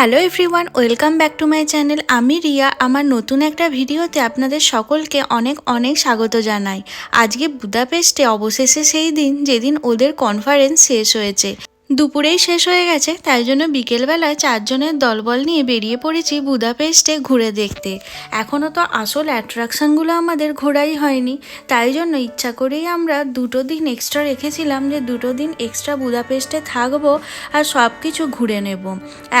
Hello everyone welcome back to my channel আমি রিয়া, আমার নতুন একটা ভিডিওতে আপনাদের সকলকে অনেক অনেক স্বাগত জানাই। আজকে বুদাপেস্টে অবশেষে সেই দিন যেদিন ওদের কনফারেন্স শেষ হয়েছে। দুপুরেই শেষ হয়ে গেছে, তাই জন্য বিকেলবেলায় চারজনের দলবল নিয়ে বেরিয়ে পড়েছি বুদাপেস্টে ঘুরে দেখতে। এখনও তো আসল অ্যাট্রাকশনগুলো আমাদের ঘোরাই হয়নি, তাই জন্য ইচ্ছা করেই আমরা দুটো দিন এক্সট্রা রেখেছিলাম যে দুটো দিন এক্সট্রা বুদাপেস্টে থাকব আর সব কিছু ঘুরে নেব।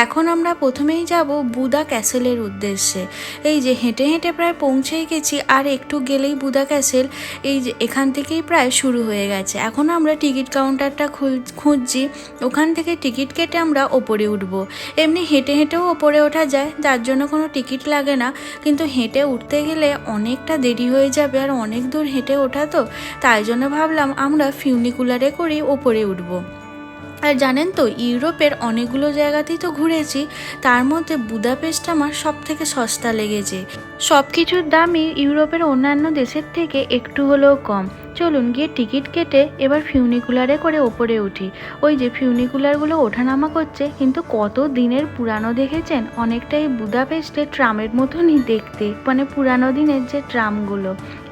এখন আমরা প্রথমেই যাব বুদা ক্যাসেলের উদ্দেশ্যে। এই যে হেঁটে হেঁটে প্রায় পৌঁছেই গেছি, আর একটু গেলেই বুদা ক্যাসেল এই যে এখান থেকেই প্রায় শুরু হয়ে গেছে। এখন আমরা টিকিট কাউন্টারটা খুঁজছি ওখান থেকে টিকিট কেটে আমরা ওপরে উঠব। এমনি হেঁটে হেঁটেও ওপরে ওঠা যায়, যার জন্য কোনো টিকিট লাগে না। কিন্তু হেঁটে উঠতে গেলে অনেকটা দেরি হয়ে যাবে আর অনেক দূর হেঁটে ওঠা তো। তাই জন্য ভাবলাম আমরা ফিউনিকুলারে করেই ওপরে উঠবো। আর জানেন তো, ইউরোপের অনেকগুলো জায়গাতেই তো ঘুরেছি। তার মধ্যে বুদাপেস্ট আমার সব থেকে সস্তা লেগেছে। সব কিছুর দামই ইউরোপের অন্যান্য দেশের থেকে একটু হলেও কম। চলুন গিয়ে টিকিট কেটে এবার ফিউনিকুলারে করে ওপরে উঠি। ওই যে ফিউনিকুলারগুলো ওঠানামা করছে, কিন্তু কত দিনের পুরানো দেখেছেন? অনেকটাই বুদাপেস্টে ট্রামের মতনই দেখতে মানে পুরানো দিনের যে ট্রামগুলো।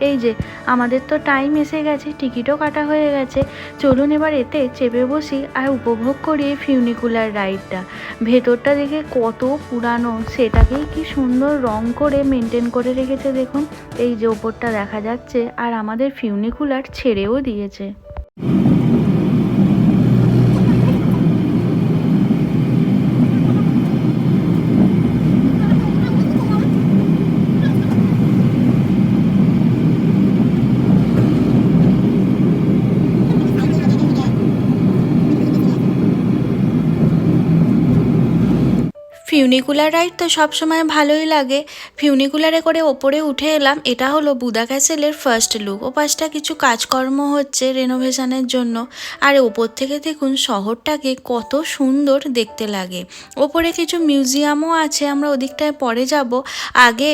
এই যে, আমাদের তো টাইম এসে গেছে, টিকিটও কাটা হয়ে গেছে। চলুন এবার এতে চেপে বসি আর উপভোগ করি এই ফিউনিকুলার রাইডটা। ভেতরটা দেখে কত পুরানো, সেটাকেই কি সুন্দর রং করে মেনটেন করে রেখেছে দেখুন। এই যে ওপরটা দেখা যাচ্ছে, আর আমাদের ফিউনিকুলার ছেড়েও দিয়েছে। ফিউনিকুলার রাইড তো সবসময় ভালোই লাগে। ফিউনিকুলারে করে ওপরে উঠে এলাম, এটা হলো বুদা ক্যাসেলের ফার্স্ট লুক ও পাশটা কিছু কাজকর্ম হচ্ছে রেনোভেশনের জন্য। আর ওপর থেকে দেখুন, শহরটাকে কত সুন্দর দেখতে লাগে। ওপরে কিছু মিউজিয়ামও আছে, আমরা ওদিকটায় পরে যাব। আগে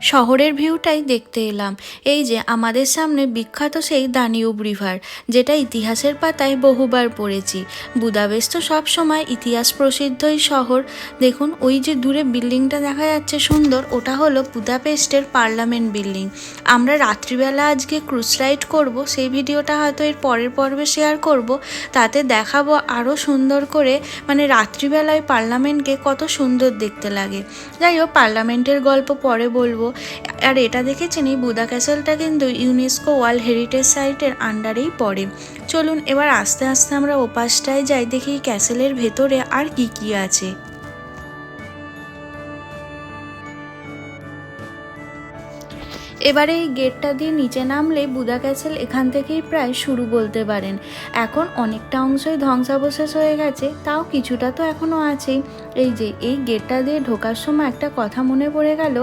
শহরের ভিউটাই দেখতে এলাম। এই যে আমাদের সামনে বিখ্যাত সেই দানিউব রিভার, যেটা ইতিহাসের পাতায় বহুবার পড়েছি। বুদাবেস্ত সব সময় ইতিহাস প্রসিদ্ধই শহর। দেখুন, ওই যে দূরে বিল্ডিংটা দেখা যাচ্ছে সুন্দর, ওটা হলো বুদাপেস্টের পার্লামেন্ট বিল্ডিং। আমরা রাত্রিবেলা আজকে ক্রুজ রাইড করব, সেই ভিডিওটা হয়তো এর পরের পর্বে শেয়ার করব। তাতে দেখাবো আরও সুন্দর করে মানে রাত্রিবেলায় পার্লামেন্টকে কত সুন্দর দেখতে লাগে। যাই হোক, পার্লামেন্টের গল্প পরে বলব। আর এটা দেখেছেন এই বুদা ক্যাসেলটা কিন্তু ইউনেস্কো ওয়ার্ল্ড হেরিটেজ সাইটের আন্ডারেই পড়ে। চলুন এবার আস্তে আস্তে আমরা ওপাশটায় যাই, দেখি ক্যাসেলের ভেতরে আর কি কি আছে। এবারে এই গেটটা দিয়ে নিচে নামলে বুদা ক্যাসেল এখান থেকেই প্রায় শুরু বলতে পারেন। এখন অনেকটা অংশই ধ্বংসাবশেষ হয়ে গেছে, তাও কিছুটা তো এখনও আছেই এই যে, এই গেটটা দিয়ে ঢোকার সময় একটা কথা মনে পড়ে গেল,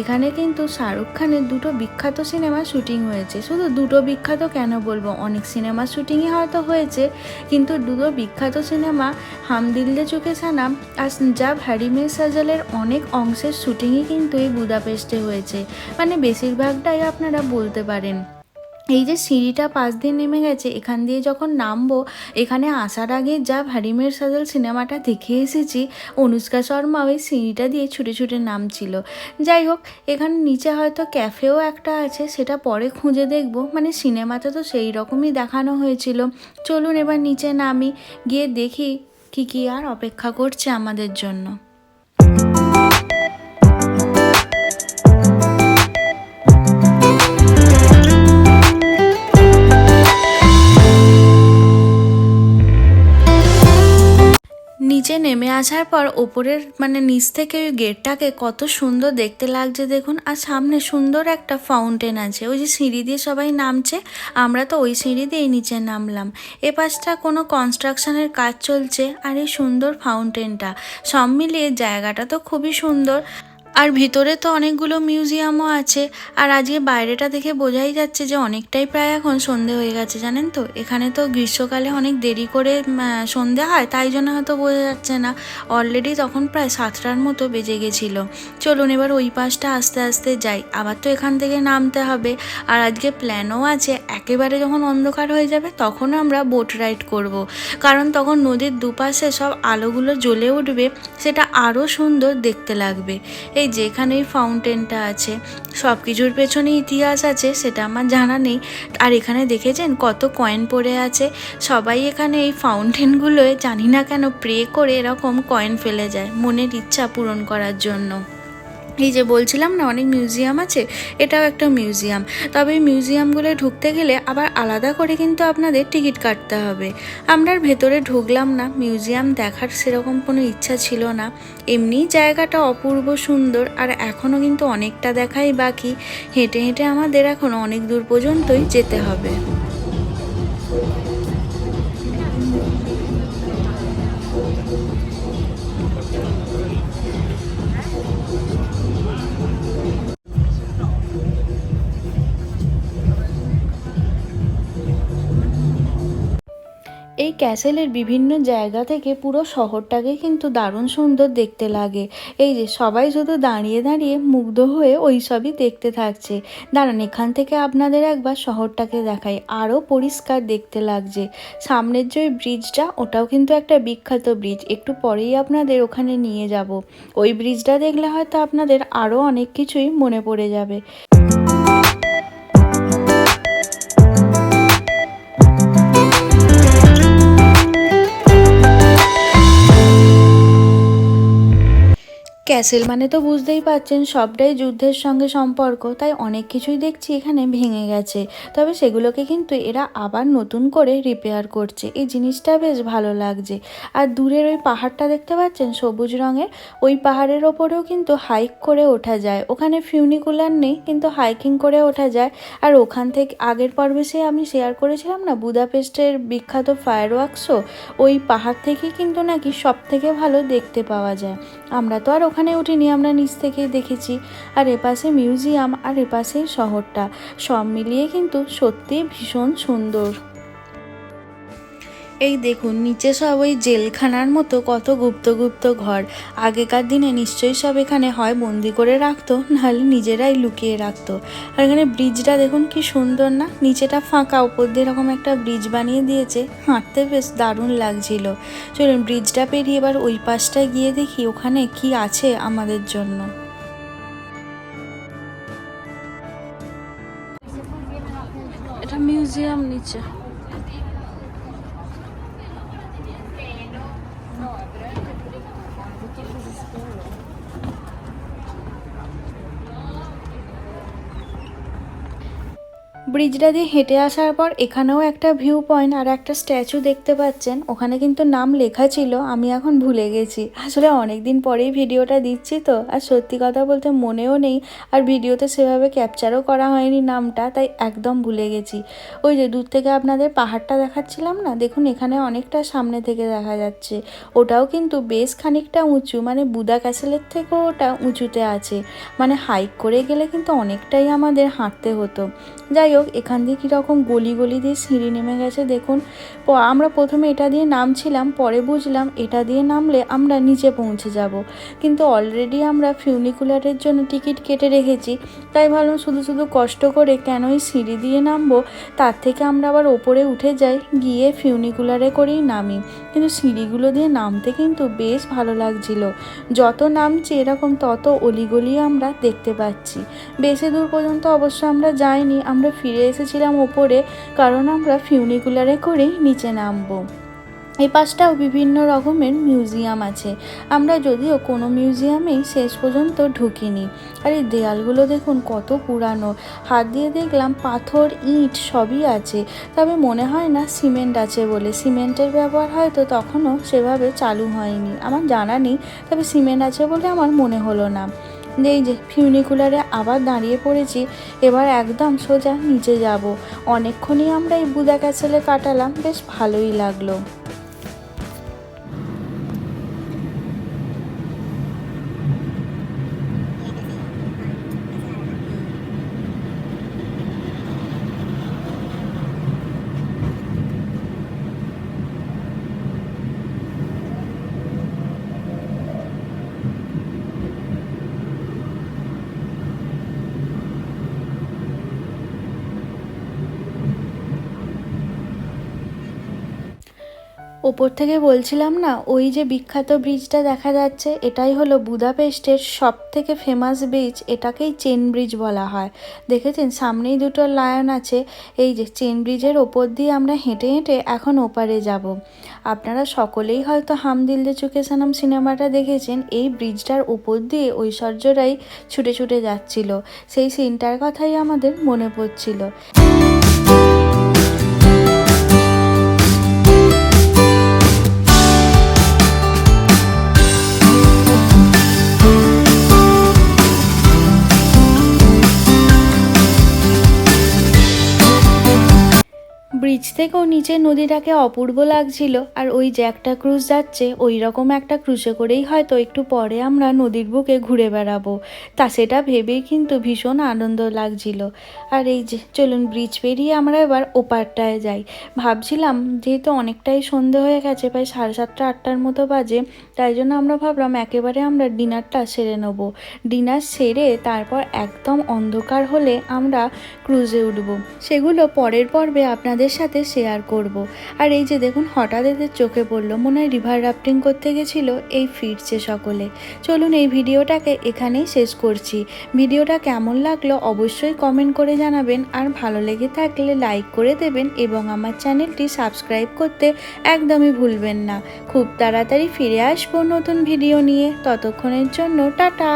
এখানে কিন্তু শাহরুখ খানের দুটো বিখ্যাত সিনেমা শুটিং হয়েছে। শুধু দুটো বিখ্যাত কেন বলব? অনেক সিনেমা শুটিংই হয়তো হয়েছে, কিন্তু দুটো বিখ্যাত সিনেমা, হাম দিল দে চুকে সানাম আর যা ভ্যারিমে সাজালের অনেক অংশের শুটিংই কিন্তু এই বুদাপেস্টে হয়েছে। মানে বেশিরভাগটাই আপনারা বলতে পারেন। এই যে সিঁড়িটা পাশ দিয়ে নেমে গেছে, এখান দিয়ে যখন নামবো, এখানে আসার আগে যা ভারিমের সাজল সিনেমাটা দেখে এসেছি, অনুষ্কা শর্মা ওই সিঁড়িটা দিয়ে ছুটে ছুটে নামছিল। যাই হোক, এখানে নিচে হয়তো ক্যাফেও একটা আছে, সেটা পরে খুঁজে দেখব। মানে সিনেমাতে তো সেই রকমই দেখানো হয়েছিল। চলুন এবার নিচে নামি, গিয়ে দেখি কী কী আর অপেক্ষা করছে আমাদের জন্য। নিচে নেমে আসার পর ওপরের মানে নিচ থেকে ওই গেটটাকে কত সুন্দর দেখতে লাগছে দেখুন। আর সামনে সুন্দর একটা ফাউন্টেন আছে। ওই যে সিঁড়ি দিয়ে সবাই নামছে, আমরা তো ওই সিঁড়ি দিয়েই নিচে নামলাম। এ পাশটা কোনো কনস্ট্রাকশনের কাজ চলছে, আর এই সুন্দর ফাউন্টেনটা। সব মিলিয়ে জায়গাটা তো খুবই সুন্দর। আর ভিতরে তো অনেকগুলো মিউজিয়ামও আছে। আর আজকে বাইরেটা দেখে বোঝাই যাচ্ছে যে অনেকটাই প্রায় এখন সন্ধে হয়ে গেছে, জানেন তো? এখানে তো গ্রীষ্মকালে অনেক দেরি করে সন্ধে হয়, তাই জন্য হয়তো বোঝা যাচ্ছে না। অলরেডি তখন প্রায় সাতটার মতো বেজে গেছিল। চলুন এবার ওই পাশটা আস্তে আস্তে যাই। আবার তো এখান থেকে নামতে হবে। আর আজকে প্ল্যানও আছে, একেবারে যখন অন্ধকার হয়ে যাবে তখন আমরা বোট রাইড করব। কারণ তখন নদীর দুপাশে সব আলোগুলো জ্বলে উঠবে, সেটা আরও সুন্দর দেখতে লাগবে। এই যেখানে ফাউন্টেনটা আছে সব কিছুর পেছনে ইতিহাস আছে, সেটা আমার জানা নেই। আর এখানে দেখেছেন কত কয়েন পড়ে আছে? সবাই এখানে এই ফাউন্টেনগুলোয় জানি না কেন প্রে করে এরকম কয়েন ফেলে যায়, মনের ইচ্ছা পূরণ করার জন্য। এই যে বলছিলাম না, অনেক মিউজিয়াম আছে, এটাও একটা মিউজিয়াম। তবে মিউজিয়ামগুলো ঢুকতে গেলে আবার আলাদা করে কিন্তু আপনাদের টিকিট কাটতে হবে। আমরা ভেতরে ঢুকলাম না, মিউজিয়াম দেখার সেরকম কোনো ইচ্ছা ছিল না। এমনি জায়গাটা অপূর্ব সুন্দর, আর এখনও কিন্তু অনেকটা দেখাই বাকি। হেঁটে হেঁটে আমাদের এখনও অনেক দূর পর্যন্তই যেতে হবে। ক্যাসেলের বিভিন্ন জায়গা থেকে পুরো শহরটাকে কিন্তু দারুণ সুন্দর দেখতে লাগে। এই যে সবাই শুধু দাঁড়িয়ে দাঁড়িয়ে মুগ্ধ হয়ে ওই সবই দেখতে থাকছে। দাঁড়ান, এখান থেকে আপনাদের একবার শহরটাকে দেখাই। আরও পরিষ্কার দেখতে লাগছে। সামনের যে ব্রিজটা, ওটাও কিন্তু একটা বিখ্যাত ব্রিজ। একটু পরেই আপনাদের ওখানে নিয়ে যাব। ওই ব্রিজটা দেখলে হয়তো আপনাদের আরও অনেক কিছুই মনে পড়ে যাবে। ক্যাসেল মানে তো বুঝতেই পারছেন, সবটাই যুদ্ধের সঙ্গে সম্পর্ক, তাই অনেক কিছুই দেখছি এখানে ভেঙে গেছে। তবে সেগুলোকে কিন্তু এরা আবার নতুন করে রিপেয়ার করছে। এই জিনিসটা বেশ ভালো লাগছে। আর দূরের ওই পাহাড়টা দেখতে পাচ্ছেন, সবুজ রঙের, ওই পাহাড়ের ওপরেও কিন্তু হাইক করে ওঠা যায়। ওখানে ফিউনিকুলার নেই, কিন্তু হাইকিং করে ওঠা যায়। আর ওখান থেকে, আগের পর্বে সে আমি শেয়ার করেছিলাম না, বুদাপেস্টের বিখ্যাত ফায়ার ওয়ার্কসও ওই পাহাড় থেকেই কিন্তু নাকি সব থেকে ভালো দেখতে পাওয়া যায়। আমরা তো আর ওখানে উঠিনি, আমরা নিচ থেকে দেখেছি। আর এপাশে মিউজিয়াম, আর এপাশেই শহরটা। সব মিলিয়ে কিন্তু সত্যি ভীষণ সুন্দর। এই দেখুন, নিচে সব ওই জেলখানার মতো কত গুপ্ত গুপ্ত ঘর। আগেকার দিনে নিশ্চয়ই সব এখানে হয় বন্দি করে রাখতো, নাহলে নিজেরাই লুকিয়ে রাখতো। আর এখানে ব্রিজটা দেখুন কি সুন্দর না? নিচেটা ফাঁকা উপর দিয়ে এরকম একটা ব্রিজ বানিয়ে দিয়েছে। হাঁটতে বেশ দারুণ লাগছিল। চলুন, ব্রিজটা পেরিয়ে এবার ওই পাশটায় গিয়ে দেখি ওখানে কি আছে আমাদের জন্য। এটা মিউজিয়াম নিচে। ব্রিজটা দিয়ে হেঁটে আসার পর এখানেও একটা ভিউ পয়েন্ট আর একটা স্ট্যাচু দেখতে পাচ্ছেন। ওখানে কিন্তু নাম লেখা ছিল, আমি এখন ভুলে গেছি। আসলে অনেক দিন পরেই ভিডিওটা দিচ্ছি তো, আর সত্যি কথা বলতে মনেও নেই। আর ভিডিওতে সেভাবে ক্যাপচারও করা হয়নি নামটা, তাই একদম ভুলে গেছি। ওই যে দূর থেকে আপনাদের পাহাড়টা দেখাচ্ছিলাম না, দেখুন এখানে অনেকটা সামনে থেকে দেখা যাচ্ছে। ওটাও কিন্তু বেশ খানিকটা উঁচু মানে বুদা ক্যাসেলের থেকেও ওটা উঁচুতে আছে। মানে হাইক করে গেলে কিন্তু অনেকটাই আমাদের হাঁটতে হতো। যাই হোক এখান দিয়ে কীরকম গলি গলি দিয়ে সিঁড়ি নেমে গেছে দেখুন। আমরা প্রথমে এটা দিয়ে নামছিলাম, পরে বুঝলাম এটা দিয়ে নামলে আমরা নিচে পৌঁছে যাব। কিন্তু অলরেডি আমরা ফিউনিকুলারের জন্য টিকিট কেটে রেখেছি, তাই ভাবলাম শুধু শুধু কষ্ট করে কেন এই সিঁড়ি দিয়ে নামবো? তার থেকে আমরা আবার ওপরে উঠে যাই, গিয়ে ফিউনিকুলারে করেই নামি। কিন্তু সিঁড়িগুলো দিয়ে নামতে কিন্তু বেশ ভালো লাগছিল। যত নামছি এরকম তত অলিগলি আমরা দেখতে পাচ্ছি। বেশি দূর পর্যন্ত অবশ্য আমরা যাইনি, আমরা ফিরে এসেছিলাম ওপরে, কারণ আমরা ফিউনিকুলারে করেই নিচে নামবো। এই পাশটাও বিভিন্ন রকমের মিউজিয়াম আছে। আমরা যদিও কোনো মিউজিয়ামেই শেষ পর্যন্ত ঢুকিনি। আর এই দেয়ালগুলো দেখুন কত পুরানো। হাত দিয়ে দেখলাম পাথর, ইট সবই আছে। তবে মনে হয় না সিমেন্ট আছে বলে। সিমেন্টের ব্যবহার হয়তো তখনও সেভাবে চালু হয়নি। আমার জানা নেই, তবে সিমেন্ট আছে বলে আমার মনে হলো না। এই যে, ফিউনিকুলারে আবার দাঁড়িয়ে পড়েছি, এবার একদম সোজা নিচে যাব। অনেকক্ষণই আমরা এই বুদা ক্যাসেলে কাটালাম, বেশ ভালোই লাগল। ওপর থেকে বলছিলাম না, ওই যে বিখ্যাত ব্রিজটা দেখা যাচ্ছে, এটাই হলো বুদাপেস্টের সব থেকে ফেমাস ব্রিজ এটাকেই চেন ব্রিজ বলা হয়। দেখেছেন? সামনেই দুটো লায়ন আছে, এই যে চেন ব্রিজের ওপর দিয়ে আমরা হেঁটে হেঁটে এখন ওপারে যাব। আপনারা সকলেই হয়তো হাম দিল দে চুকে সানাম সিনেমাটা দেখেছেন, এই ব্রিজটার ওপর দিয়ে ঐশ্বর্যরাই ছুটে ছুটে যাচ্ছিল। সেই সিনটার কথাই আমাদের মনে পড়ছিল। ব্রিজ থেকেও নিচে নদীটাকে অপূর্ব লাগছিল, আর ওই যে একটা ক্রুজ যাচ্ছে ওই রকম একটা ক্রুজে করেই হয়তো একটু পরে আমরা নদীর বুকে ঘুরে বেড়াবো। তা সেটা ভেবেই কিন্তু ভীষণ আনন্দ লাগছিল। আর এই যে, চলুন ব্রিজ পেরিয়ে আমরা এবার ওপারটায় যাই। ভাবছিলাম যেহেতু অনেকটাই সন্ধে হয়ে গেছে, প্রায় সাড়ে সাতটা, আটটার মতো বাজে, তাই জন্য আমরা ভাবলাম একেবারে আমরা ডিনারটা সেরে নেব। ডিনার সেরে তারপর একদম অন্ধকার হলে আমরা ক্রুজে উঠব। সেগুলো পরের পর্বে আপনাদের সাথে শেয়ার করব। আর এই যে দেখুন, হঠাৎ এদের চোখে পড়ল, মনে হয় রিভার রাফটিং করতে গেছিল এই ফিরছে সকলে। চলুন এই ভিডিওটাকে এখানেই শেষ করছি। ভিডিওটা কেমন লাগল অবশ্যই কমেন্ট করে জানাবেন। আর ভালো লেগে থাকলে লাইক করে দেবেন এবং আমার চ্যানেলটি সাবস্ক্রাইব করতে একদমই ভুলবেন না। খুব তাড়াতাড়ি ফিরে আসব নতুন ভিডিও নিয়ে। ততক্ষণের জন্য টাটা!